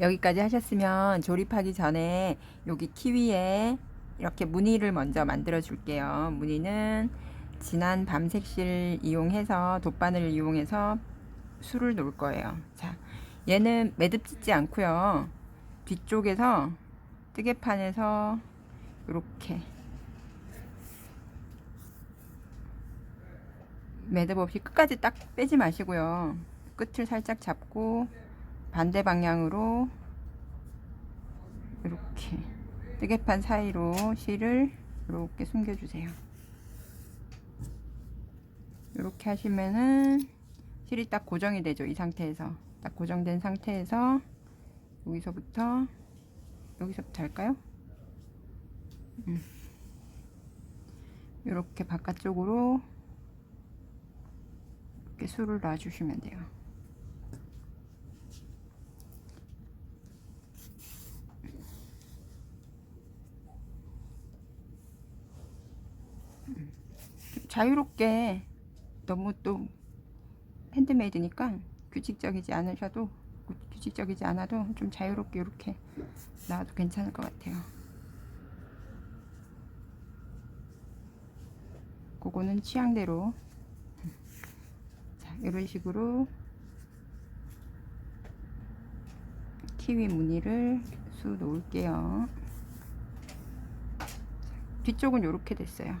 여기까지 하셨으면 조립하기 전에 여기 키위에 이렇게 무늬를 먼저 만들어 줄게요. 무늬는 진한 밤색실 이용해서 돗바늘 이용해서 술을 놓을 거예요. 자, 얘는 매듭 짓지 않고요. 뒤쪽에서 뜨개판에서 이렇게 매듭 없이 끝까지 딱 빼지 마시고요. 끝을 살짝 잡고 반대 방향으로 이렇게 뜨개판 사이로 실을 이렇게 숨겨주세요. 이렇게 하시면은 실이 딱 고정이 되죠. 이 상태에서 딱 고정된 상태에서 여기서부터 여기서부터 할까요? 음. 이렇게 바깥쪽으로 이렇게 술을 놔주시면 돼요. 좀 자유롭게 너무 또 핸드메이드니까 규칙적이지 않으셔도 규칙적이지 않아도 좀 자유롭게 이렇게 놔도 괜찮을 것 같아요. 그거는 취향대로 자 이런 식으로 키위 무늬를 수 놓을게요. 자, 뒤쪽은 이렇게 됐어요.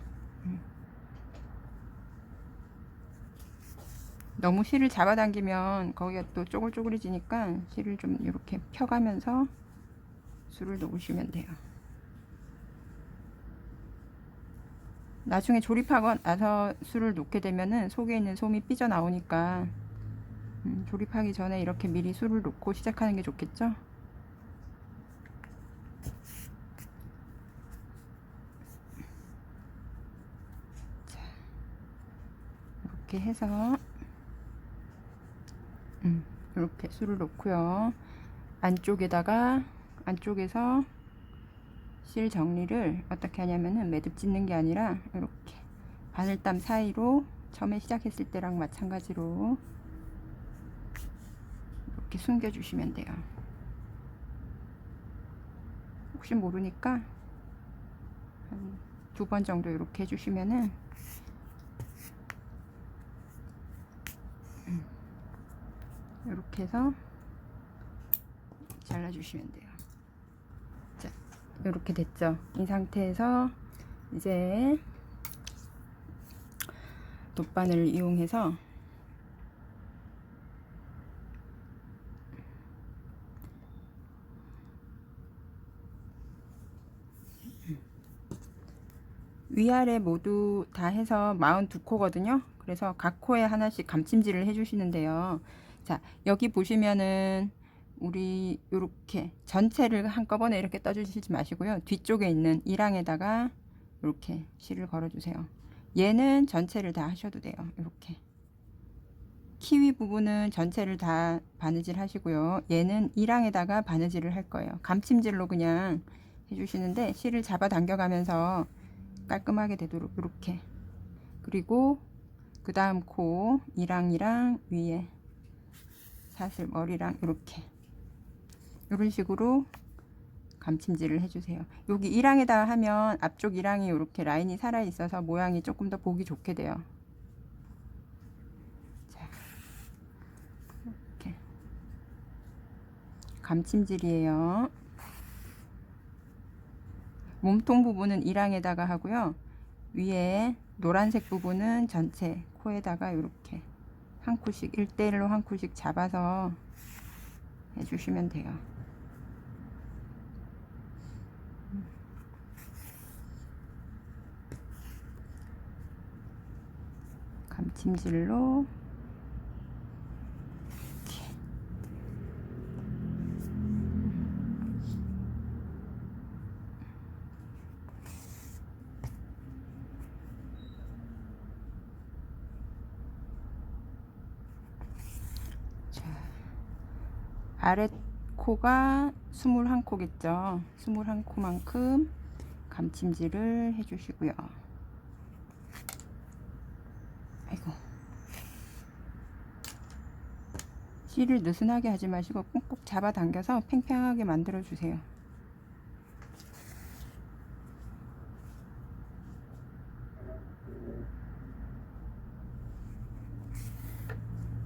너무 실을 잡아당기면 거기가 또 쪼글쪼글해지니까 실을 좀 이렇게 펴가면서 술을 놓으시면 돼요. 나중에 조립하고 나서 술을 놓게 되면은 속에 있는 솜이 삐져 나오니까 음, 조립하기 전에 이렇게 미리 술을 놓고 시작하는 게 좋겠죠? 자, 이렇게 해서 음, 이렇게 술을 놓고요. 안쪽에다가 안쪽에서 실 정리를 어떻게 하냐면은 매듭 짓는 게 아니라 이렇게 바늘땀 사이로 처음에 시작했을 때랑 마찬가지로 이렇게 숨겨 주시면 돼요. 혹시 모르니까 한두번 정도 이렇게 해주시면은 이렇게 해서 잘라주시면 돼요. 자, 이렇게 됐죠. 이 상태에서 이제 돗바늘을 이용해서 위아래 모두 다 해서 42코거든요. 그래서 각 코에 하나씩 감침질을 해주시는데요. 자, 여기 보시면은 우리 요렇게 전체를 한꺼번에 이렇게 떠주시지 마시고요. 뒤쪽에 있는 이랑에다가 이렇게 실을 걸어주세요. 얘는 전체를 다 하셔도 돼요. 이렇게 키위 부분은 전체를 다 바느질 하시고요. 얘는 이랑에다가 바느질을 할 거예요. 감침질로 그냥 해주시는데 실을 잡아 당겨가면서 깔끔하게 되도록 이렇게 그리고 그 다음 코 이랑이랑 위에 사슬 머리랑 이렇게 이런 식으로 감침질을 해주세요. 여기 이랑에다 하면 앞쪽 이랑이 이렇게 라인이 살아 있어서 모양이 조금 더 보기 좋게 돼요. 자, 이렇게 감침질이에요. 몸통 부분은 이랑에다가 하고요. 위에 노란색 부분은 전체 코에다가 이렇게 한 코씩 1대1로 한 코씩 잡아서 해주시면 돼요. 감침질로 이렇게 자, 아래 코가 21코겠죠. 21코만큼 감침질을 해주시고요. 아이고. 실을 느슨하게 하지 마시고 꾹꾹 잡아 당겨서 팽팽하게 만들어 주세요.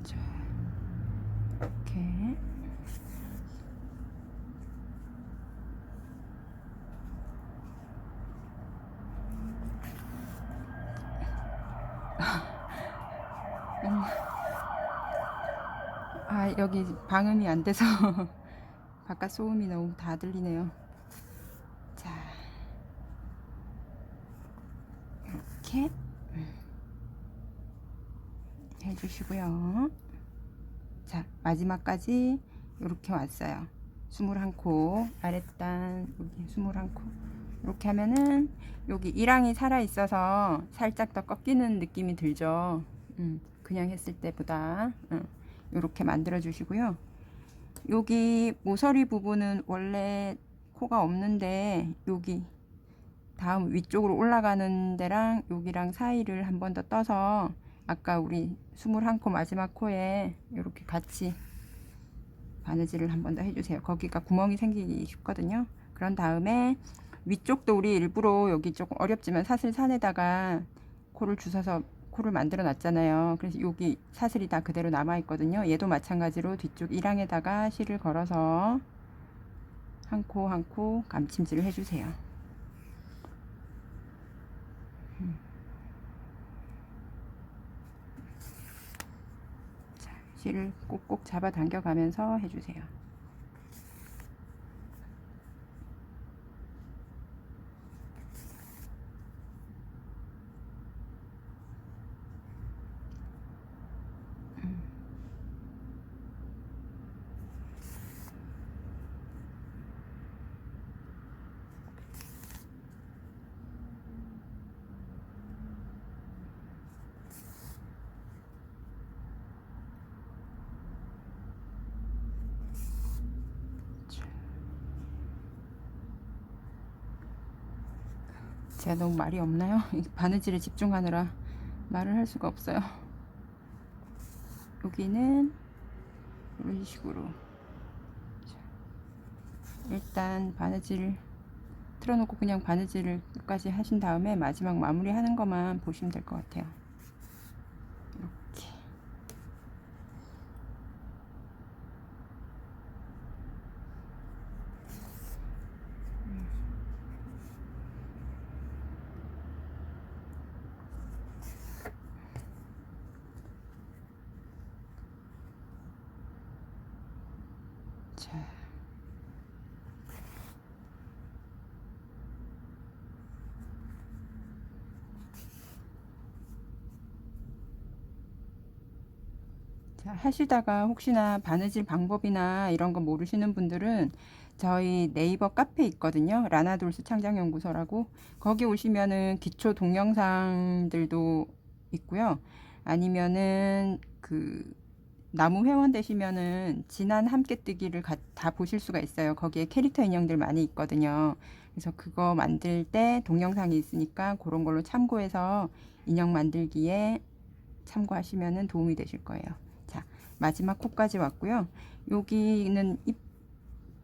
자, 이렇게 아 여기 방음이 안 돼서 바깥 소음이 너무 다 들리네요. 자 이렇게 해주시고요. 자 마지막까지 이렇게 왔어요. 21코 아랫단 여기 21코 이렇게 하면은 여기 일항이 살아 있어서 살짝 더 꺾이는 느낌이 들죠. 음, 그냥 했을 때보다 음, 이렇게 만들어 주시고요. 여기 모서리 부분은 원래 코가 없는데 여기 다음 위쪽으로 올라가는 데랑 여기랑 사이를 한 번 더 떠서 아까 우리 21코 마지막 코에 이렇게 같이 바느질을 한 번 더 해주세요. 거기가 구멍이 생기기 쉽거든요. 그런 다음에 위쪽도 우리 일부러 여기 조금 어렵지만 사슬 산에다가 코를 주워서 코를 만들어 놨잖아요. 그래서 여기 사슬이 다 그대로 남아 있거든요. 얘도 마찬가지로 뒤쪽 일항에다가 실을 걸어서 한 코 한 코 감침질을 해주세요. 음. 자, 실을 꼭꼭 잡아 당겨 가면서 해주세요. 제가 너무 말이 없나요? 이 바느질에 집중하느라 말을 할 수가 없어요. 여기는 이런 식으로 자, 일단 바느질 틀어놓고 그냥 바느질을 끝까지 하신 다음에 마지막 마무리 하는 것만 보시면 될 것 같아요. 자. 자, 하시다가 혹시나 바느질 방법이나 이런 거 모르시는 분들은 저희 네이버 카페 있거든요. 라나돌스 창작연구소라고. 거기 오시면은 기초 동영상들도 있고요. 아니면은 그 나무 회원 되시면은 지난 함께 뜨기를 가, 다 보실 수가 있어요. 거기에 캐릭터 인형들 많이 있거든요. 그래서 그거 만들 때 동영상이 있으니까 그런 걸로 참고해서 인형 만들기에 참고하시면은 도움이 되실 거예요. 자, 마지막 코까지 왔고요. 여기는 입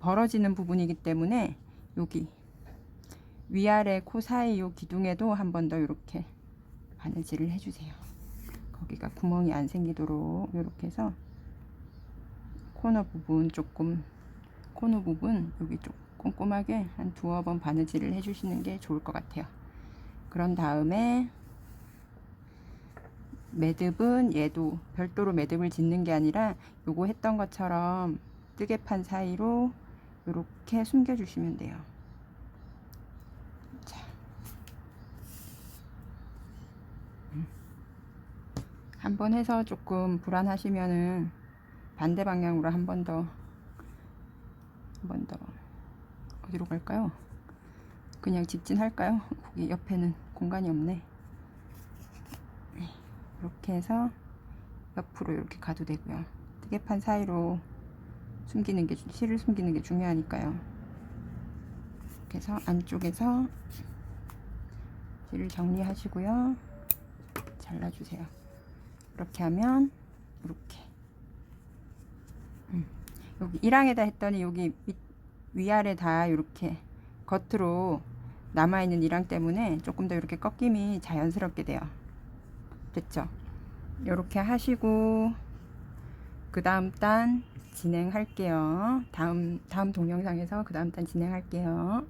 벌어지는 부분이기 때문에 여기 위아래 코 사이 요 기둥에도 한 번 더 이렇게 바느질을 해주세요. 거기가 구멍이 안 생기도록 이렇게 해서 코너 부분 조금 코너 부분 여기 좀 꼼꼼하게 한 두어 번 바느질을 해주시는 게 좋을 것 같아요. 그런 다음에 매듭은 얘도 별도로 매듭을 짓는 게 아니라 요거 했던 것처럼 뜨개판 사이로 이렇게 숨겨 주시면 돼요. 자. 한번 해서 조금 불안하시면은 반대 방향으로 한 번 더, 한 번 더, 어디로 갈까요? 그냥 직진할까요? 거기 옆에는 공간이 없네. 네, 이렇게 해서 옆으로 이렇게 가도 되고요. 뜨개판 사이로 숨기는 게, 실을 숨기는 게 중요하니까요. 이렇게 해서 안쪽에서 실을 정리하시고요. 잘라주세요. 이렇게 하면 이렇게 여기 1항에다 했더니 여기 밑, 위아래 다 이렇게 겉으로 남아있는 1항 때문에 조금 더 이렇게 꺾임이 자연스럽게 돼요. 됐죠? 이렇게 하시고 그 다음 단 진행할게요. 다음 다음 동영상에서 그 다음 단 진행할게요.